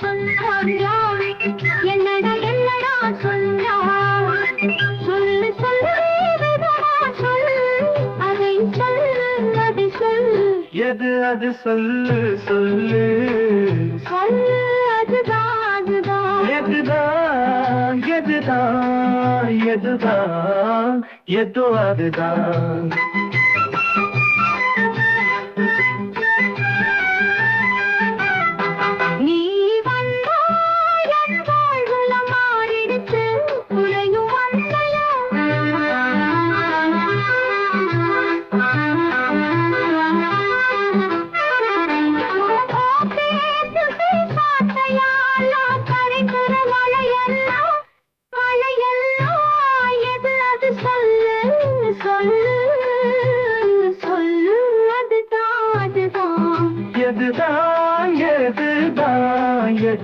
சொல்லாதே என்னடா என்னடா சொல்லா சொல்லு சொல்லு. அதை சொல்லு அது சொல்லு. எது அது சொல்லு சொல்லு. சொல்லு அதுதான். எதுதான் எதுதான் எதுதான் எது அதுதான்?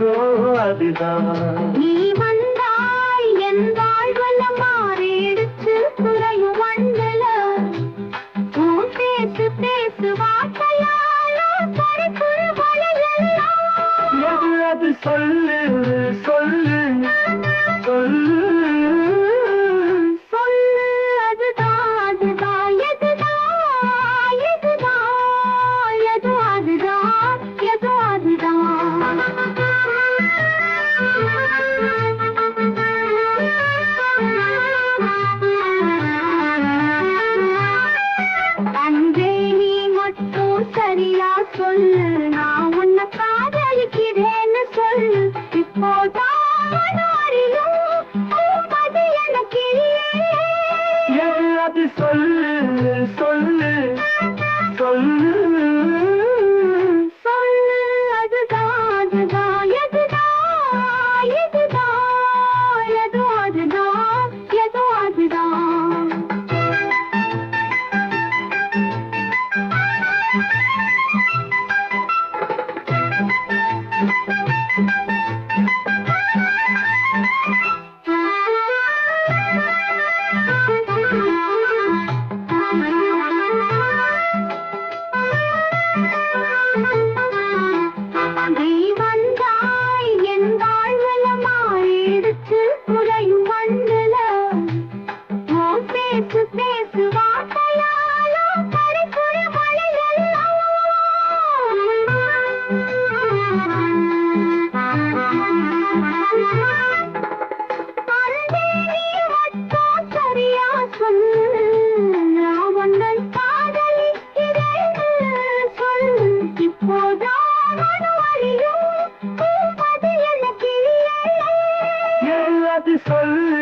இதோ அதுதான். நீ வந்தாய் என் வாழ்வல மாறிடுச்சு குறையும் மண்டல உன் பேசு பேசு வார்த்தையாலும் அது சொல்லு சொல்லு. ನಾನು சொல்